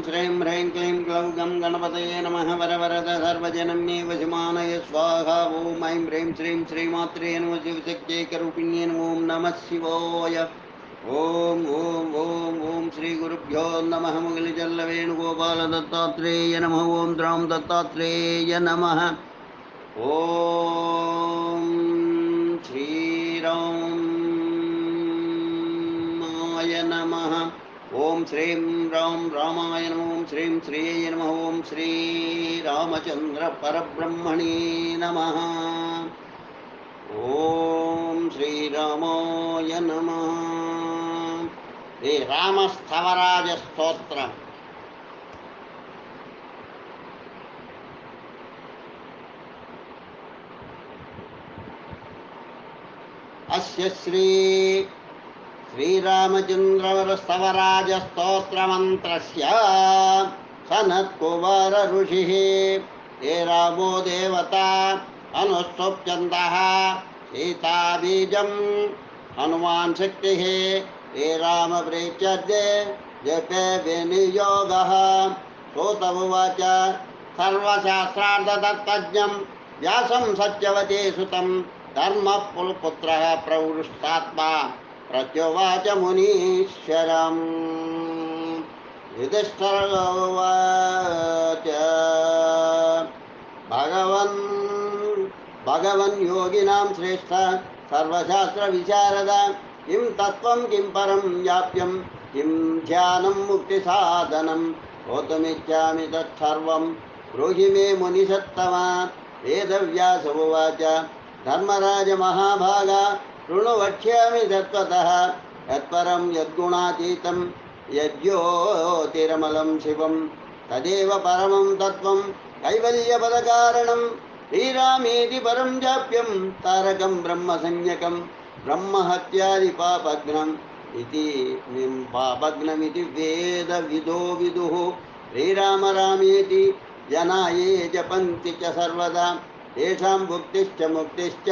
ॐ श्रीं ह्रीं क्लीं ग्लौं गं गणपतये नमः वरवरद सर्वजनन्ये वशमानय स्वाहा ॐ ऐं ह्रीं श्रीं श्रीमात्रे नमः शिवशक्त्यैकरूपिण्ये नमो नमः शिवाय। ॐ ॐ ॐ ॐ श्रीगुरुभ्यो नमः मुगलिचल्लवेणुगोपालदत्तात्रेय नमः। ॐ द्रां दत्तात्रेय नमः। ॐ श्रीरामाय ॐ श्रीं रां रामाय नमः श्रीं श्रियै नमः ॐ श्रीरामचन्द्रपरब्रह्मणे नमः। ॐ श्रीरामाय नमः। श्रीरामस्थवराजस्तोत्रम् अस्य श्री श्रीरामचन्द्रवरस्तवराजस्तोत्रमन्त्रस्य सनत्कुमार ऋषिः हे रामो देवता अनुस्तुप्यन्तः सीताबीजं हनुमान् शक्तिः, हे रामप्रेत्यद्य जपे विनियोगः। श्रोतमुवाच सर्वशास्त्रार्थदत्तज्ञं व्यासं सत्यवते सुतं धर्मपुलपुत्रः प्रवृष्टात्मा। प्रत्युवाच मुनीश्वरम् भगवन् भगवन् योगिनां श्रेष्ठ सर्वशास्त्रविशारद। किं तत्त्वं किं परं व्याप्यं किं ध्यानं मुक्तिसाधनं। श्रोतुमिच्छामि तत्सर्वं। ब्रूहि मे मुनिसत्तमा। वेदव्यास उवाच। धर्मराजमहाभागा शृणु वक्ष्यामि तत्त्वतः यत्परं यद्गुणातीतं यज्योतिरमलं शिवं तदेव परमं तत्त्वं कैवल्यपदकारणं श्रीरामेति परं जाप्यं तारकं ब्रह्मसंज्ञकं ब्रह्महत्यादिपापघ्नम् इति पापघ्नमिति वेदविदो विदुः श्रीराम रामेति जना ये जपन्ति च सर्वदा तेषां भुक्तिश्च मुक्तिश्च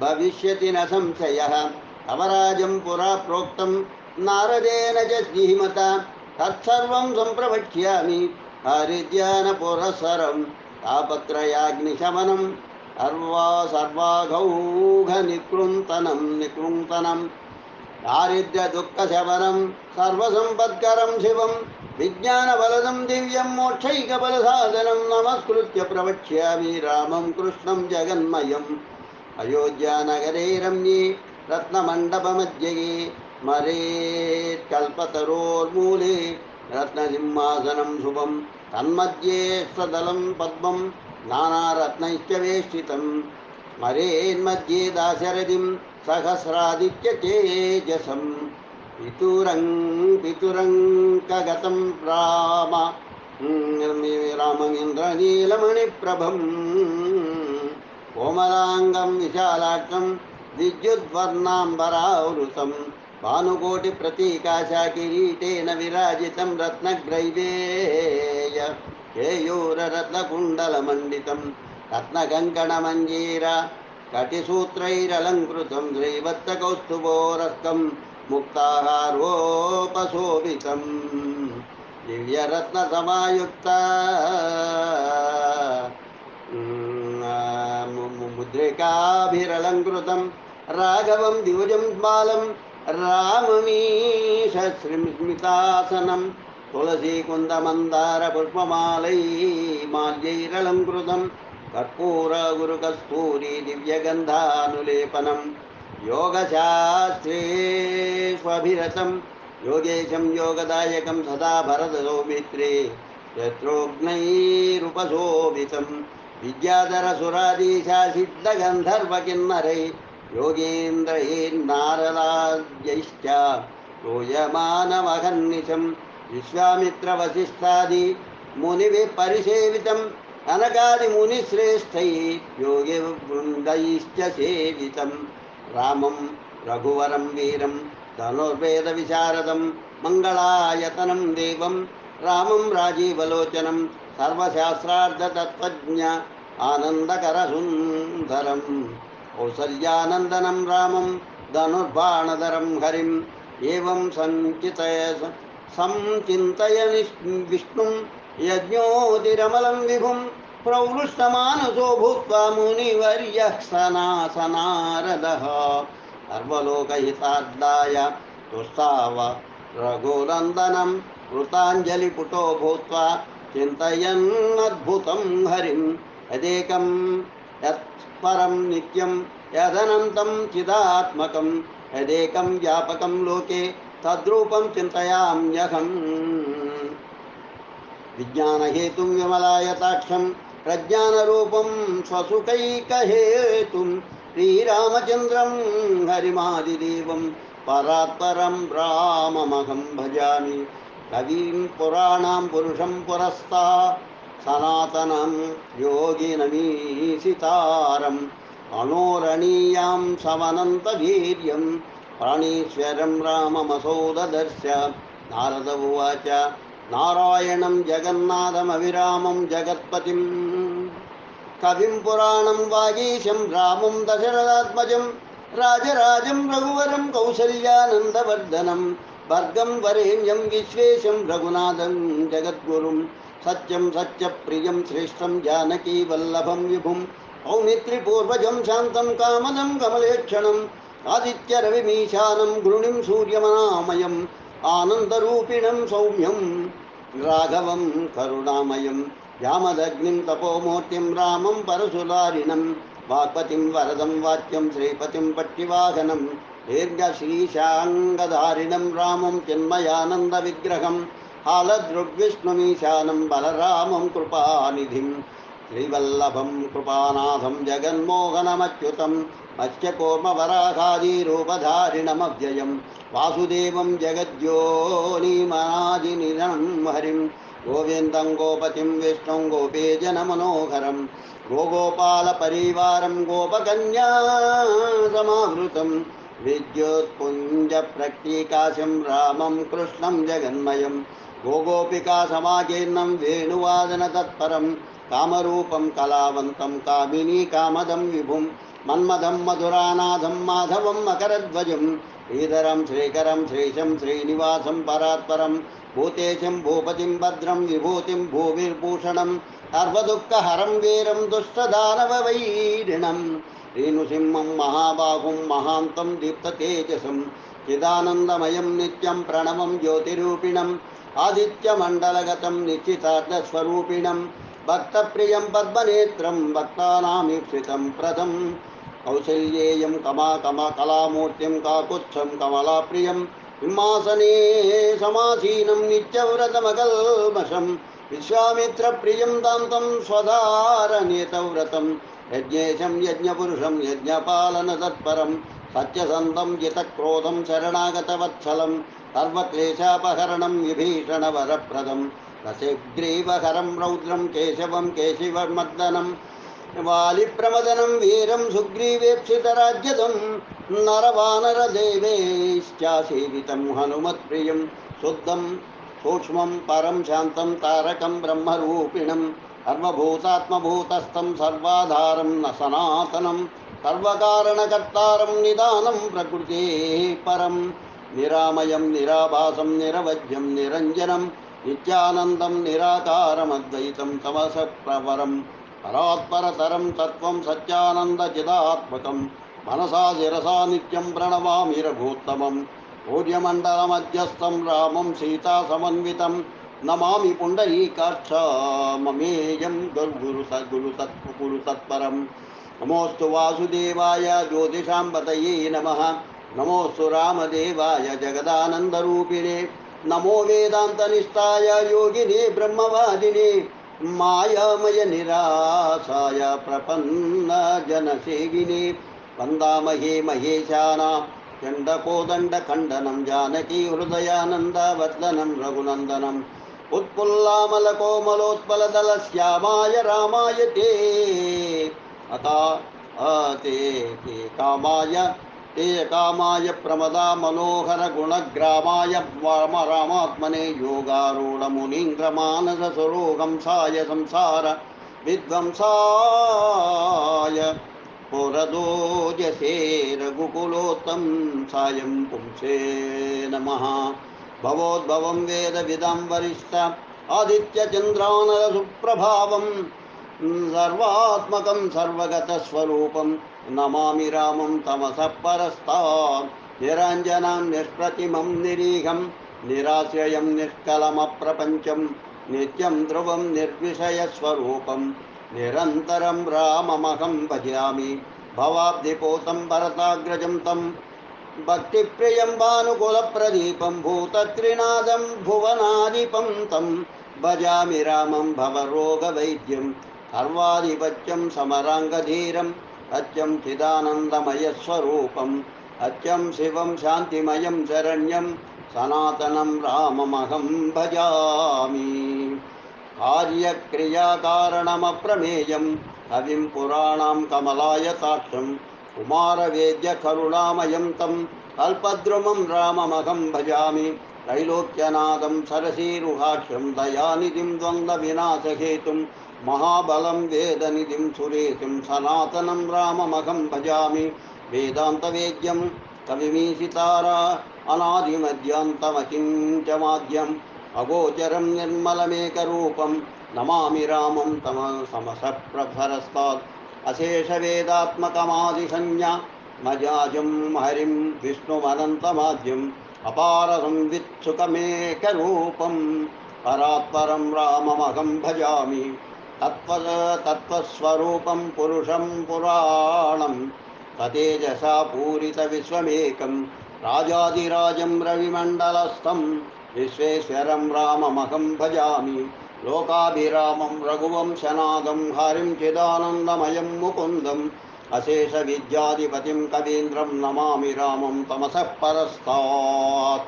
भविष्यति न संशयः। अवराजं पुरा प्रोक्तं, नारदेन च धीमता। तत्सर्वं सम्प्रवक्ष्यामि हरिद्यानपुरःसरं तापत्रयाग्निशमनं, सर्वा सर्वाघौघनिकृन्तनं, निकृन्तनं। दारिद्र्यदुःखशमनं, सर्वसम्पत्करं शिवं, विज्ञानबलदं दिव्यं, मोक्षैकबलसाधनं, नमस्कृत्य प्रवक्ष्यामि। रामं, कृष्णं, जगन्मयम्। अयोध्यानगरे रम्ये रत्नमण्डपमध्ये मरेत्कल्पतरोर्मूले रत्नसिंहासनं शुभं तन्मध्ये सदलं पद्मं नानारत्नैश्च वेष्टितं मरेन्मध्ये दाशरथिं सहस्रादित्यतेजसं पितुरं पितुरङ्कगतं राम राममिन्द्रनीलमणिप्रभम् कोमलाङ्गं विशालाक्षं विद्युद्वर्णाम्बरावृतं भानुकोटिप्रतीकाशाकिरीटेन विराजितं रत्नग्रैवेय केयूररत्नकुण्डलमण्डितं रत्नकङ्कणमञ्जीर कटिसूत्रैरलङ्कृतं श्रीवत्सकौस्तुभोरस्कं मुक्ताहारोपशोभितं दिव्यरत्नसमायुक्ता। मुद्रिकाभिरलङ्कृतं राघवं द्विभुजं बालं राममीश श्रीस्मितासनं तुलसीकुन्दमन्दारपुष्पमालै माल्यैरलङ्कृतं कर्पूरगुरुकस्तूरी दिव्यगन्धानुलेपनं योगशास्त्रेष्वभिरतं योगेशं योगदायकं सदा भरतसौमित्रे शत्रुघ्नैरुपशोभितम् విద్యాధర సురాధీశ సిద్ధగంధర్వ కిన్నరై యోగేంద్రైర్నారలాద్యైశ్చ యూయమానమహన్నిశం విశ్వామిత్రవశిష్టాది మునివి పరిసేవితం అనగాది మునిశ్రేష్టై యోగి బృందైశ్చ సేవితం. రామం రఘువరం వీరం ధనుర్వేద విశారదం మంగళాయతనం దేవం. రామం రాజీవలోచనం सर्वशास्त्रार्धतत्त्वज्ञ आनन्दकरसुन्दरम् कौसल्यानन्दनं रामं धनुर्बाणधरं हरिम्, एवं सञ्चितय संचित विष्णु यज्ञोतिरमलं विभुं, प्रवृष्टमानसो भूत्वा मुनिवर्यः सनासनारदः। सर्वलोकहितार्दाय तुस्ताव रघुनन्दनं, कृताञ्जलिपुटो भूत्वा चिन्तयन्नद्भुतं हरिं। यदेकं यत्परं नित्यं यदनन्तं चिदात्मकं। यदेकं व्यापकं लोके तद्रूपं चिन्तयाम्यहम्। विज्ञानहेतुं विमलायताक्षं, प्रज्ञानरूपं स्वसुकैकहेतुं। श्रीरामचन्द्रं हरिमादिदेवं, परात्परं राममहं भजामि। कविं पुराण पुरुषं पुरस्ता, सनातनं योगिनमीसितारम् अणोरणीयां समनन्तवीर्यं प्राणीश्वरं राममसौ नारद उवाच, नारायणं जगन्नाथमविरामं जगत्पतिं कविं पुराणं वागीशं, रामं दशरथात्मजं, राजराजं रघुवरं कौसल्यानन्दवर्धनम् वर्गम भर्गं वरेण्यं विश्वेशं रघुनाथं जगद्गुरुं। सत्यं सत्यप्रियं श्रेष्ठं जानकीवल्लभं विभुम् औमित्रिपूर्वजं शान्तं कामदं कमलेक्षणम् आदित्यरविमीशानं गृणिं सूर्यमनामयम् आनन्दरूपिणं सौम्यं राघवं करुणामयं। यामदग्निं तपोमूर्तिं रामं परशुलारिणं वाग्पतिं वरदम वाच्यम श्रीपतिम पट्टिवाहनं। दीर्घशीशाङ्गधारिणं रामं चिन्मयानन्दविग्रहं हालदृग्विष्णुमीशानं बलरामं कृपानिधिं, श्रीवल्लभं कृपानाथं जगन्मोहनमच्युतं मत्स्यकोर्मवराघादिरूपधारिणमव्ययं वासुदेवं जगद्योनिमनादिनिधनं हरिं गोविन्दं गोपतिं विष्णुं गोपेजनमनोहरं, गोगोपालपरिवारं गोपकन्या समावृतम् विद्योत्पुञ्जप्रक्टिकाशं रामं कृष्णं जगन्मयं। गोगोपिकासमाकीर्णं वेणुवादनतत्परं, कामरूपं कलावन्तं, कामिनी कामदं विभुं, मन्मथं मधुरानाथं, माधवं मकरध्वजं, श्रीधरं श्रीकरं, श्रीशं श्रीनिवासं परात्परं, भूतेशं भूपतिं भद्रं, विभूतिं भूमिर्भूषणम् अर्वदुःखहरं वीरं दुष्टदानववैरिणम्। रेणुसिंहं महाबाहुं महान्तं दीप्ततेजसं चिदानन्दमयं नित्यं प्रणवं ज्योतिरूपिणम् आदित्यमण्डलगतं निश्चितार्थस्वरूपिणं भक्तप्रियं पद्मनेत्रं भक्तानामीप्सितं प्रथं कौशल्येयं कमा कमा कलामूर्तिं काकुत्सं कमलाप्रियं हिमासने समासीनं नित्यव्रतमकल्मषं विश्वामित्रप्रियं दान्तं स्वधारनेतव्रतम् यज्ञेशं यज्ञपुरुषं यज्ञपालनतत्परं सत्यसन्तं जितक्रोधं शरणागतवत्सलं सर्वक्लेशापहरणं विभीषणवरप्रदं रसिग्रीवहरं रौद्रं केशवं केशिवमर्दनं वालिप्रमदनं वीरं सुग्रीवेप्सितराज्यतं नरवानरदेवेश्चासीदितं हनुमत्प्रियं शुद्धं सूक्ष्मं परं शान्तं तारकं ब्रह्मरूपिणम् सर्वभूतात्मभूतस्थं सर्वाधारं न सनातनं, सर्वकारणकर्तारं निदानं प्रकृतेः परं। निरामयं, निराभासं, निरवज्यं, निरञ्जनं, नित्यानन्दं, निराकारमद्वैतं तमसप्रवरं। परात्परतरं तत्त्वं सच्चानन्दचिदात्मकं, मनसा शिरसा नित्यं प्रणवामि रघोत्तमं सूर्यमण्डलमध्यस्थं रामं सीतासमन्वितं नमामि पुण्डरीकाक्षाममेयं दुर्गुरु सद्गुरु सत्कुरु सत्परं। नमोऽस्तु वासुदेवाय ज्योतिषां बतये नमः। नमोऽस्तु रामदेवाय जगदानन्दरूपिणे। नमो वेदान्तनिष्ठाय योगिने, ब्रह्मवादिने। मायामयनिरासाय प्रपन्नजनसेविने। वन्दामहे महेशानां। चण्डकोदण्डखण्डनं, जानकी हृदयानन्दवर्धनं रघुनन्दनम् उत्पुल्लामलकोमलोत्पलदलश्यामाय रामाय ते। अतः ते ते कामाय ते कामाय प्रमदा मनोहरगुणग्रामाय राम रामात्मने योगारूढमुनीन्द्रमानसरोगंसाय संसार विध्वंसाय। पुरदोजसे रघुकुलोत्तं सायं पुंसे नमः। भवोद्भवं वेदविदं वरिष्ठ आदित्यचन्द्रानरसुप्रभावं, सर्वात्मकं सर्वगतस्वरूपं नमामि रामं तमसः परस्तात् निरञ्जनं निष्प्रतिमं निरीहं, निराश्रयं निष्कलमप्रपञ्चं, नित्यं ध्रुवं निर्विषयस्वरूपं, निरन्तरं राममहं भजामि, भवाब्धिपोतं भरताग्रजं तं भक्तिप्रियं भानुकुलप्रदीपं भूतत्रिनादं भुवनाधिपं तं भजामि रामं भवरोगवैद्यं सर्वाधिपत्यं समराङ्गधीरम् अत्यं चिदानन्दमयस्वरूपम् अत्यं शिवं शान्तिमयं शरण्यं सनातनं राममहं भजामि कार्यक्रियाकारणमप्रमेयं कविं पुराणां कमलायताक्षं कुमारवेद्यकरुणामयं तं कल्पद्रुमं राममहं भजामि। त्रैलोक्यनादं सरसीरुहाक्षं दयानिधिं द्वन्द्वविनाशहेतुं महाबलं वेदनिधिं सुरेशं सनातनं राममहं भजामि। वेदान्तवेद्यं कविमीशितारा अनादिमध्यान्तमचिन्त्यमाद्यम् अगोचरं निर्मलमेकरूपं नमामि रामं तम समसप्रभरस्तात्। अशेषवेदात्मकमादिसंज्ञा मजाजं हरिं विष्णुमनन्तमाद्यम् अपारसंवित्सुकमेकरूपं परात्परं राममहं भजामि। तत्त्व तत्त्वस्वरूपं पुरुषं पुराणं ततेजसा पूरितविश्वमेकं राजाधिराजं रविमण्डलस्थं विश्वेश्वरं राममहं भजामि। लोकाभिरामं रघुवंशनादं हरिं चिदानन्दमयं मुकुन्दम् अशेषविद्याधिपतिं कवीन्द्रं नमामि रामं तमसः परस्तात्।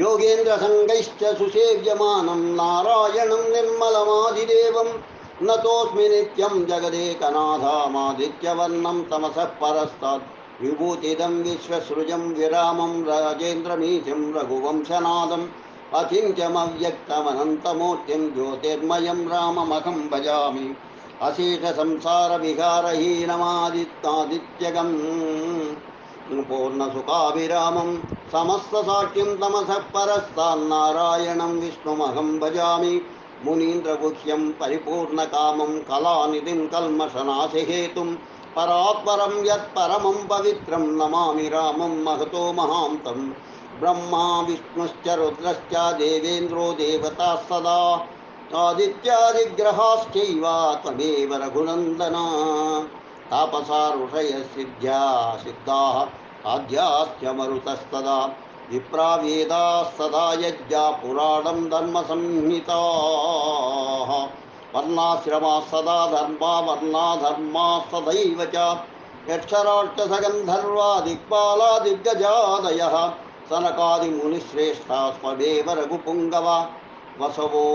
योगेन्द्रसङ्गैश्च सुसेव्यमानं नारायणं निर्मलमादिदेवं नतोऽस्मि नित्यं जगदेकनाथामादित्यवर्णं तमसः परस्तात्। विभूतिदं विश्वसृजं विरामं राजेन्द्रमीशं रघुवंशनादम् अचिन्त्यमव्यक्तमनन्तमूर्तिं ज्योतिर्मयं राममहं भजामि। अशेषसंसारविहारहीनमादित्यादित्यगं पूर्णसुखाभिरामं समस्तसाक्ष्यं तमसः परस्तान्नारायणं विष्णुमहं भजामि। मुनीन्द्रगुह्यं परिपूर्णकामं कलानिधिं कल्मषनाशहेतुं। परात्परं यत्परमं पवित्रं नमामि रामं महतो महान्तं। ब्रह्मा विष्णुश्च रुद्रश्च देवेन्द्रो देवताः सदा। आदित्यादिग्रहाश्चैव त्वमेव रघुनन्दना। तापसा ऋषयः सिद्ध्या, सिद्धाः आद्याश्च मरुतस्तदा। विप्रा सदा यज्ञा पुराणं धर्मसंहिताः। वर्णाश्रमाः सदा धर्मा वर्णा धर्माः सदैव च। यक्षराट्टसगन्धर्वा दिक्पाला दिग्गजादयः। सनकादिमुनिश्रेष्ठा स्वदेव रघुपुङ्गवा वसवो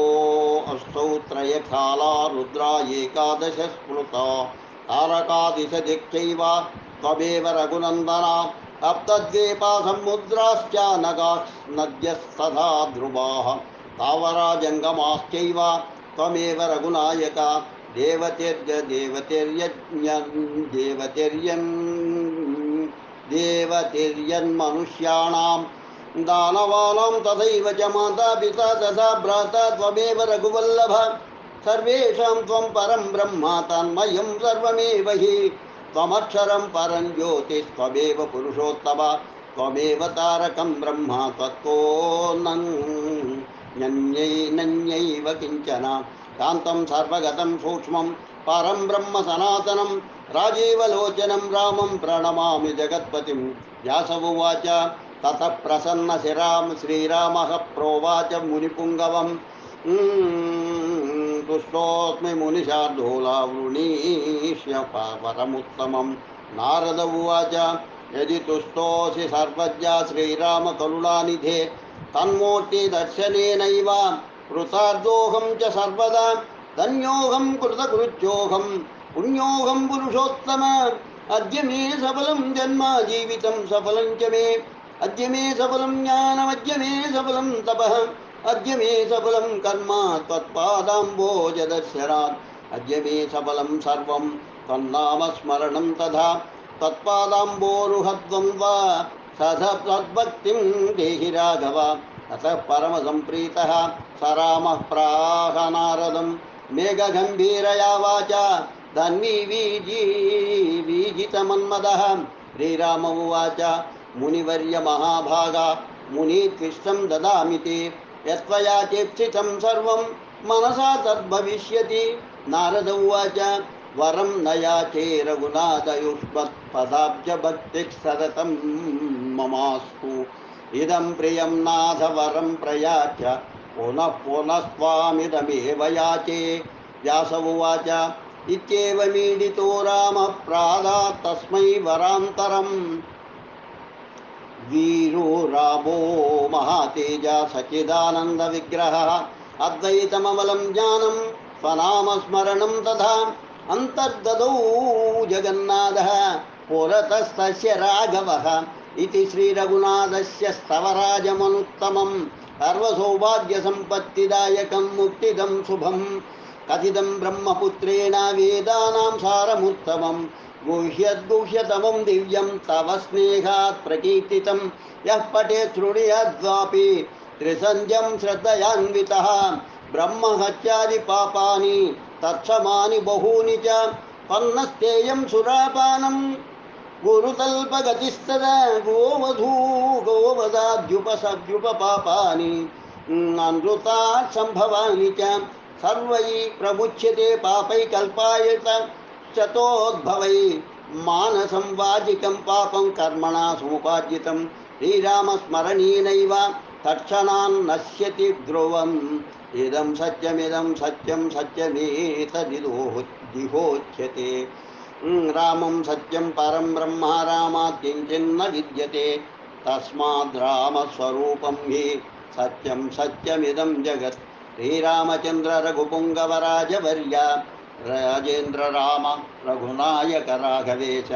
अष्टौ त्रयखाला रुद्रा एकादश स्मृता तारकादिशदिक्चैव त्वमेव रघुनन्दना सप्तद्वीपा समुद्राश्च नगाः नद्यस्तथा ध्रुवाः तावराजङ्गमाश्चैव त्वमेव रघुनायक देवतिर्ज देवतिर्यज्ञ देवतिर्यन् देवतिर्यन्मनुष्याणां दानवानां तथैव च माता, पिता तथा भ्राता त्वमेव रघुवल्लभ। सर्वेषां त्वं परं ब्रह्म तन्मयं सर्वमेव हि। त्वमक्षरं परं ज्योतिस्त्वमेव पुरुषोत्तम। त्वमेव तारकं ब्रह्म त्वत्तो नन्यै, नन्यैव किंचन। कान्तं सर्वगतं सूक्ष्मं परं ब्रह्म सनातनं राजीवलोचनं रामं व्यास उवाच, ततः प्रसन्नशिरां श्रीरामः प्रोवाच मुनिपुङ्गवं तुष्टोऽस्मि मुनिशार्दूलावृणीष्य परमुत्तमं नारद उवाच, यदि तुष्टोऽसि सर्वज्ञा श्रीरामकरुणानिधे तन्मूर्तिदर्शनेनैव कृतार्दोऽहं च सर्वदा धन्योऽहं कृतकृत्योऽहं पुण्योऽहं पुरुषोत्तम। अद्य मे सफलं जन्म जीवितं सफलं च मे। अद्य मे सफलं ज्ञानमद्य मे सफलं तपः। अद्य मे सफलं कर्म त्वत्पादाम्बोजदर्शनात्। अद्य मे सफलं सर्वं त्वन्नामस्मरणं तथा तत्पादाम्बोरुहद्वं वा देहि राघव। अतः परमसम्प्रीतः स रामः प्राह नारदं मेघगम्भीरया वाचा धन्वी वीजी वीजितमन्मदः। श्रीराम उवाच। मुनिवर्य महाभागा। मुनीत्विष्टं ददामि ते। यत्त्वया चेप्सितं सर्वं मनसा तद्भविष्यति। नारद उवाच। वरं न याचे रघुनाथयुष्मत्पदाब्जभक्तिः सततं ममास्तु। इदं प्रियं नाथ वरं प्रयाच्य पुनः पुनस्त्वामिदमेव याचे व्यास उवाच इत्येवमीडितो रामः प्रादात् तस्मै वरान्तरम्। वीरो रामो महातेजा सच्चिदानन्दविग्रहः अद्वैतममलं ज्ञानं स्वनामस्मरणं तथा अन्तर्ददौ जगन्नाथः, पुरतस्तस्य राघवः इति श्रीरघुनाथस्य स्तवराजमनुत्तमं सर्वसौभाग्यसम्पत्तिदायकं मुक्तिदं शुभं, कथितं ब्रह्मपुत्रेण वेदानां सारमुत्तमं, गुह्यद्गुह्यतमं दिव्यं, तव स्नेहात् प्रकीर्तितं, यः पठेत् शृणुयाद्वापि त्रिसन्ध्यं श्रद्धयान्वितः ब्रह्महत्यादिपापानि तत्समानि बहूनि च, पन्नस्तेयं सुरापानं। गुरुतल्पगतिस्तदा गोवधू गोवदाद्युपसद्युपपापानि अनृतात् सम्भवानि च सर्वैः प्रमुच्यते पापै शतोद्भवै मानसं वाजिकं पापं कर्मणा समुपार्जितं। श्रीरामस्मरणीनैव तत्क्षणान् नश्यति ध्रुवम्। इदं सत्यमिदं सत्यं सत्यमेतदिदोः रामं सत्यं परं ब्रह्म रामात् किञ्चिन्न विद्यते। तस्माद् रामस्वरूपं हि सत्यं सत्यमिदं जगत्। श्रीरामचन्द्र रघुपुङ्गवराजवर्य, राजेन्द्र राम रघुनायक राघवेश,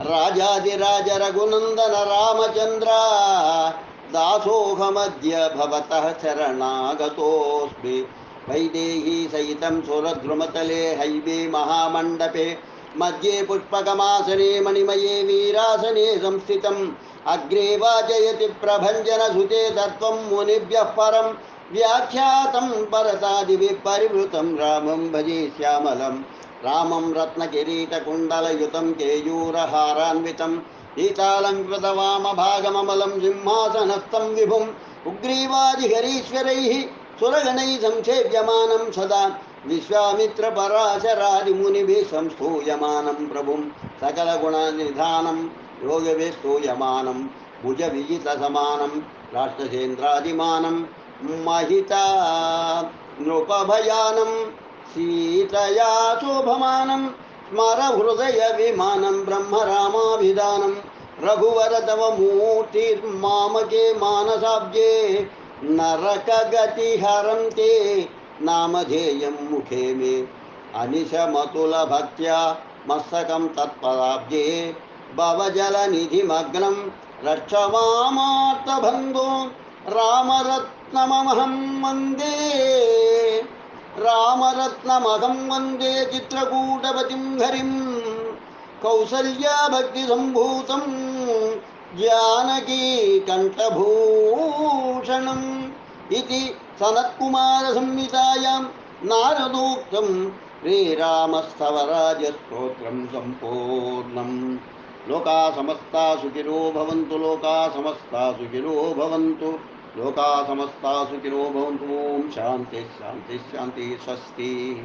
राजाधिराज रघुनन्दन रामचन्द्र दासोऽहमद्य भवतः शरणागतोऽस्मि। वैदेही सहितं सुरद्रुमतले हैवे महामण्डपे मध्ये पुष्पकमासने मणिमये वीरासने संस्थितम्। अग्रे वाचयति प्रभञ्जनसुते तत्त्वं मुनिभ्यः परं। व्याख्यातं परतादिभिः परिवृतं रामं भजे श्यामलं। रामं रत्नकिरीटकुण्डलयुतं केयूरहारान्वितं। सीतालङ्कृतवामभागममलं सिंहासनस्थं विभुम्। उग्रीवादिहरीश्वरैः सुरगणैः संसेव्यमानं सदा। विश्वामित्रपराशरादिमुनिभिः संस्तूयमानं प्रभुं सकलगुणनिधानं योगभिः स्तूयमानं भुजविजितसमानं राष्ट्रसेन्द्रादिमानं महिता नृपभयानं सीतया शोभमानं स्मरहृदयविमानं ब्रह्मरामाभिधानं रघुवर तव मूर्तिर्मामके मानसाब्जे नरकगतिहरं ते नामधेयं मुखे मे। अनिशमतुलभक्त्या मस्तकं तत्पदाब्जे भवजलनिधिमग्नं रक्षमामार्तबन्धो रामरत्नमहं वंदे। रामरत्नमहं वंदे चित्रकूटपतिं हरिं। कौसल्याभक्तिसम्भूतं जानकी कण्ठभूषणम् इति सनत्कुमारसंहितायां नारदोक्तं सम्पूर्णम्। लोका समस्ता सुखिनो भवन्तु लोका समस्ता सुखिनो भवन्तु लोका समस्ता भवन्तु स्वस्ति।